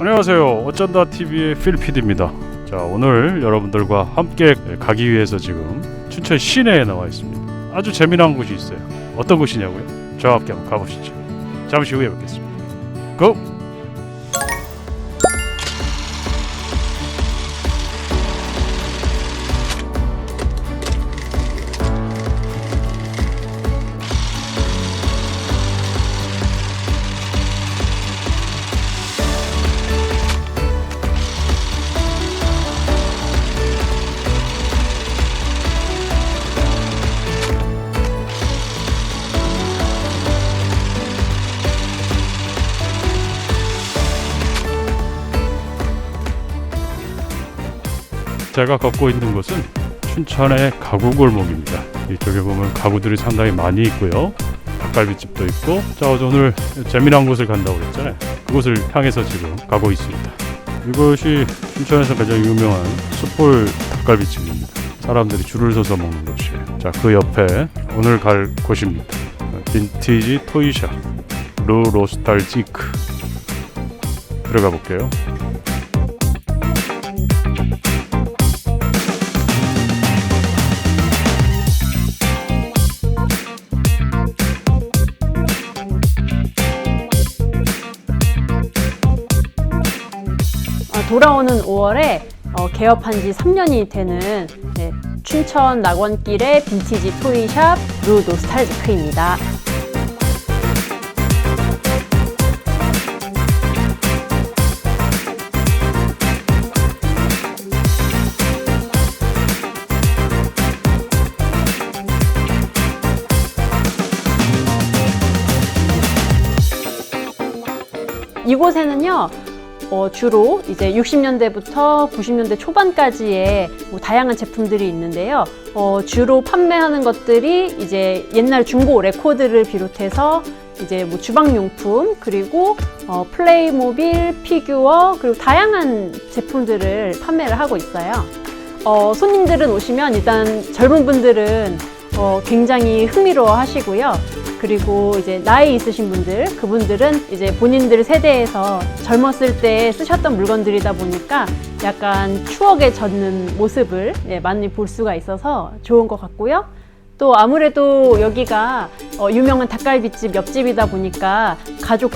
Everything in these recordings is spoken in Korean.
안녕하세요. 어쩐다 TV의 필피드입니다. 자 오늘 여러분들과 함께 가기 위해서 지금 춘천 시내에 나와 있습니다. 아주 재미난 곳이 있어요. 어떤 곳이냐고요? 저와 함께 한번 가보시죠. 잠시 후에 뵙겠습니다. 고! 제가 걷고 있는 곳은 춘천의 가구 골목입니다. 이쪽에 보면 가구들이 상당히 많이 있고요. 닭갈비집도 있고 자 오늘 재미난 곳을 간다고 그랬잖아요. 그곳을 향해서 지금 가고 있습니다. 이것이 춘천에서 가장 유명한 숯불 닭갈비집입니다. 사람들이 줄을 서서 먹는 곳이에요. 자 그 옆에 오늘 갈 곳입니다. 빈티지 토이샵 루 로스탈지크 들어가 볼게요. 돌아오는 5월에 어, 개업한 지 3년이 되는 네, 춘천 낙원길의 빈티지 토이샵 루 노스탈지크입니다. 이곳에는요, 어, 주로 이제 60년대부터 90년대 초반까지의 뭐 다양한 제품들이 있는데요. 어, 주로 판매하는 것들이 이제 옛날 중고 레코드를 비롯해서 이제 뭐 주방용품 그리고 어, 플레이모빌, 피규어 그리고 다양한 제품들을 판매를 하고 있어요. 어, 손님들은 오시면 일단 젊은 분들은 어, 굉장히 흥미로워 하시고요. 그리고 이제 나이 있으신 분들, 그분들은 이제 본인들 세대에서 젊었을 때 쓰셨던 물건들이다 보니까 약간 추억에 젖는 모습을 예, 많이 볼 수가 있어서 좋은 것 같고요. 또 아무래도 여기가 어, 유명한 닭갈비집 옆집이다 보니까 가족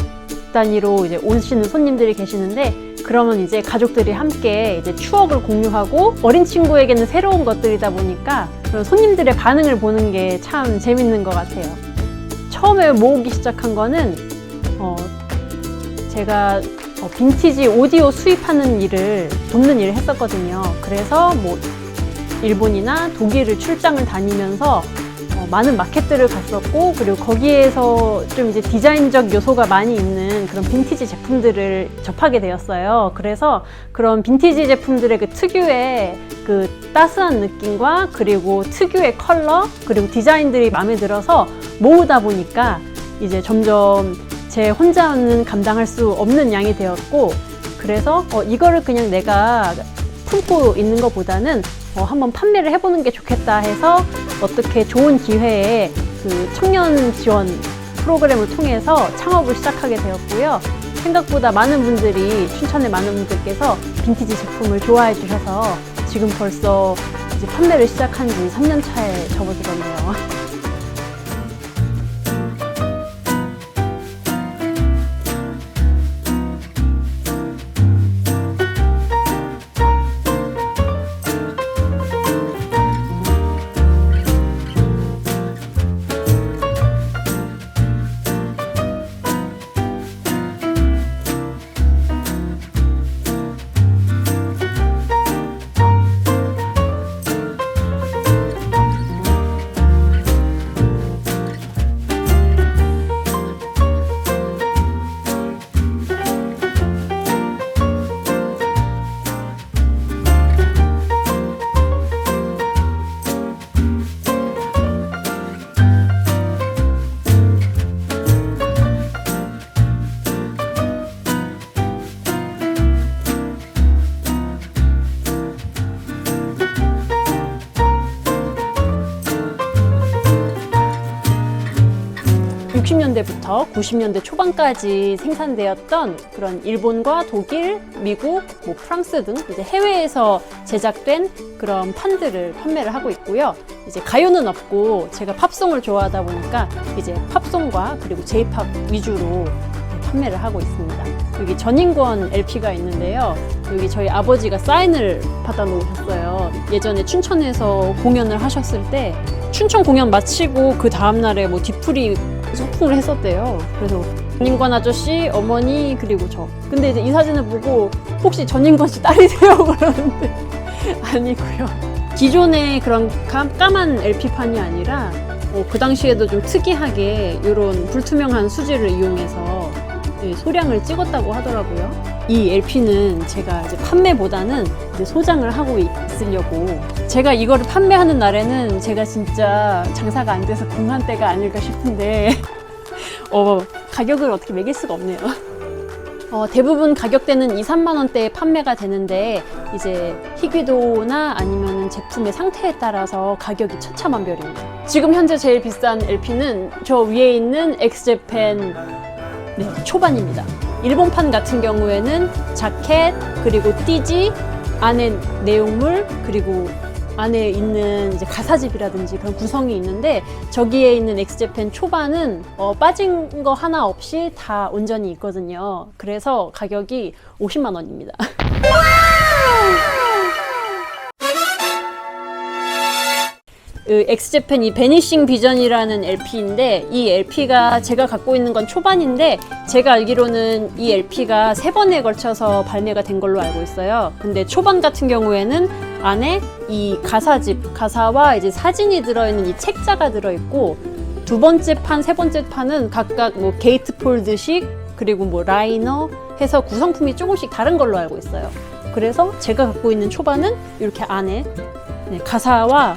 단위로 이제 오시는 손님들이 계시는데 그러면 이제 가족들이 함께 이제 추억을 공유하고 어린 친구에게는 새로운 것들이다 보니까 그런 손님들의 반응을 보는 게 참 재밌는 것 같아요. 처음에 모으기 시작한 거는 어, 제가 어, 빈티지 오디오 수입하는 일을 돕는 일을 했었거든요. 그래서 뭐 일본이나 독일을 출장을 다니면서 어, 많은 마켓들을 갔었고 그리고 거기에서 좀 이제 디자인적 요소가 많이 있는 그런 빈티지 제품들을 접하게 되었어요. 그래서 그런 빈티지 제품들의 그 특유의 그 따스한 느낌과 그리고 특유의 컬러 그리고 디자인들이 마음에 들어서 모으다 보니까 이제 점점 제 혼자는 감당할 수 없는 양이 되었고 그래서 어, 이거를 그냥 내가 품고 있는 것보다는 어, 한번 판매를 해보는 게 좋겠다 해서 어떻게 좋은 기회에 그 청년 지원 프로그램을 통해서 창업을 시작하게 되었고요. 생각보다 많은 분들이 춘천의 많은 분들께서 빈티지 제품을 좋아해 주셔서 지금 벌써 이제 판매를 시작한 지 3년 차에 접어들었네요. 60년대부터 90년대 초반까지 생산되었던 그런 일본과 독일, 미국, 뭐 프랑스 등 이제 해외에서 제작된 그런 판들을 판매를 하고 있고요. 이제 가요는 없고 제가 팝송을 좋아하다 보니까 이제 팝송과 그리고 제이팝 위주로 판매를 하고 있습니다. 여기 전인권 LP가 있는데요. 여기 저희 아버지가 사인을 받아 놓으셨어요. 예전에 춘천에서 공연을 하셨을 때 춘천 공연 마치고 그 다음날에 뭐 뒤풀이 소풍을 했었대요. 그래서 전인권 아저씨, 어머니, 그리고 저. 근데 이제 이 사진을 보고 혹시 전인권 씨 딸이세요? 그러는데 아니고요. 기존의 그런 까, 까만 LP판이 아니라 어, 그 당시에도 좀 특이하게 이런 불투명한 수지를 이용해서 네, 소량을 찍었다고 하더라고요. 이 LP는 제가 이제 판매보다는 이제 소장을 하고 있으려고 제가 이거를 판매하는 날에는 제가 진짜 장사가 안 돼서 궁한 때가 아닐까 싶은데 어, 가격을 어떻게 매길 수가 없네요. 어, 대부분 가격대는 2, 3만 원대에 판매가 되는데 이제 희귀도나 아니면 제품의 상태에 따라서 가격이 천차만별입니다. 지금 현재 제일 비싼 LP는 저 위에 있는 엑스제팬 네, 초반입니다. 일본판 같은 경우에는 자켓 그리고 띠지 안에 내용물 그리고 안에 있는 이제 가사집이라든지 그런 구성이 있는데 저기에 있는 엑스제팬 초반은 어, 빠진 거 하나 없이 다 온전히 있거든요. 그래서 가격이 50만 원입니다. 그 엑스제팬 이 베니싱 비전이라는 LP인데 이 LP가 제가 갖고 있는 건 초반인데 제가 알기로는 이 LP가 세 번에 걸쳐서 발매가 된 걸로 알고 있어요. 근데 초반 같은 경우에는 안에 이 가사집, 가사와 이제 사진이 들어있는 이 책자가 들어있고 두 번째 판, 세 번째 판은 각각 뭐 게이트 폴드식 그리고 뭐 라이너 해서 구성품이 조금씩 다른 걸로 알고 있어요. 그래서 제가 갖고 있는 초반은 이렇게 안에 네, 가사와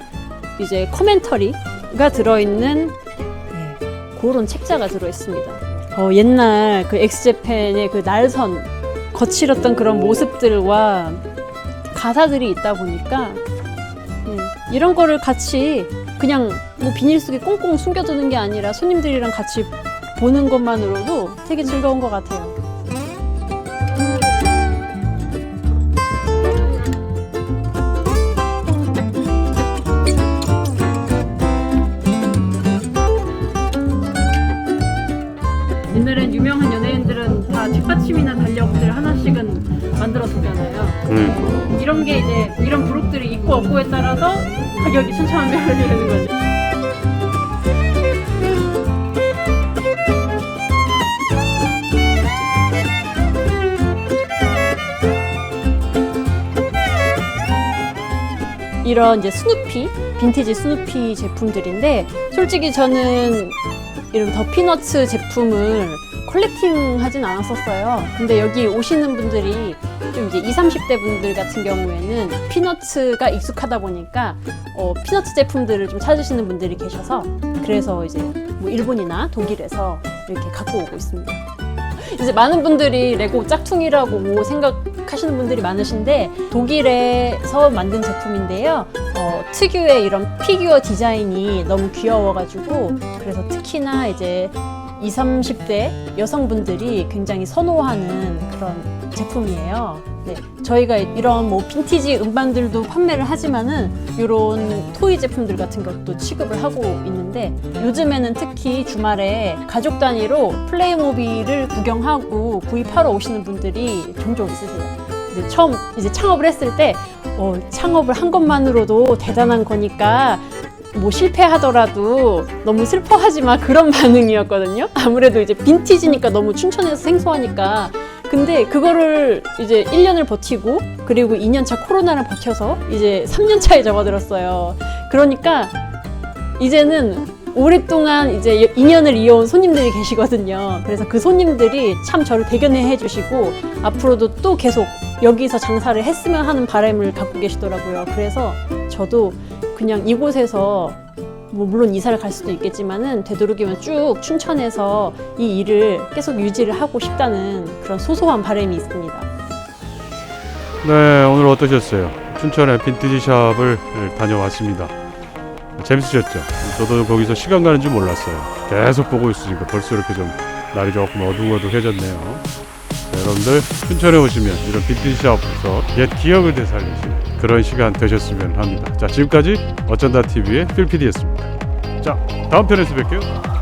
이제 코멘터리가 들어있는 네, 그런 책자가 들어있습니다. 어, 옛날 그 엑스제팬의 그 날선 거칠었던 그런 모습들과 가사들이 있다 보니까 네, 이런 거를 같이 그냥 뭐 비닐 속에 꽁꽁 숨겨두는 게 아니라 손님들이랑 같이 보는 것만으로도 되게 즐거운 것 같아요. 이런 게 이제 이런 브록들이 있고 없고에 따라서 가격이 천차만별이 되는 거죠. 이런 이제 스누피, 빈티지 스누피 제품들인데 솔직히 저는 이런 더 피너츠 제품을 컬렉팅 하진 않았었어요. 근데 여기 오시는 분들이 좀 이제 20, 30대 분들 같은 경우에는 피너츠가 익숙하다 보니까 어, 피너츠 제품들을 좀 찾으시는 분들이 계셔서 그래서 이제 뭐 일본이나 독일에서 이렇게 갖고 오고 있습니다. 이제 많은 분들이 레고 짝퉁이라고 뭐 생각하시는 분들이 많으신데 독일에서 만든 제품인데요. 어, 특유의 이런 피규어 디자인이 너무 귀여워가지고 그래서 특히나 이제 20, 30대 여성분들이 굉장히 선호하는 그런 제품이에요. 네, 저희가 이런 뭐 빈티지 음반들도 판매를 하지만은 이런 토이 제품들 같은 것도 취급을 하고 있는데 요즘에는 특히 주말에 가족 단위로 플레이모빌을 구경하고 구입하러 오시는 분들이 종종 있으세요. 이제 처음 이제 창업을 했을 때 어, 창업을 한 것만으로도 대단한 거니까 뭐 실패하더라도 너무 슬퍼하지 마 그런 반응이었거든요. 아무래도 이제 빈티지니까 너무 춘천에서 생소하니까. 근데 그거를 이제 1년을 버티고 그리고 2년차 코로나를 버텨서 이제 3년차에 접어들었어요. 그러니까 이제는 오랫동안 이제 2년을 이어온 손님들이 계시거든요. 그래서 그 손님들이 참 저를 대견해 해주시고 앞으로도 또 계속 여기서 장사를 했으면 하는 바람을 갖고 계시더라고요. 그래서 저도 그냥 이곳에서 뭐 물론 이사를 갈 수도 있겠지만은 되도록이면 쭉 춘천에서 이 일을 계속 유지를 하고 싶다는 그런 소소한 바람이 있습니다. 네 오늘 어떠셨어요? 춘천의 빈티지 샵을 다녀왔습니다. 재밌으셨죠? 저도 거기서 시간 가는 줄 몰랐어요. 계속 보고 있으니까 벌써 이렇게 좀 날이 조금 어둑어둑해졌네요. 자, 여러분들 춘천에 오시면 이런 빈티지 샵에서 옛 기억을 되살리시는 그런 시간 되셨으면 합니다. 자 지금까지 어쩐다 TV의 필PD였습니다. 자 다음 편에서 뵐게요.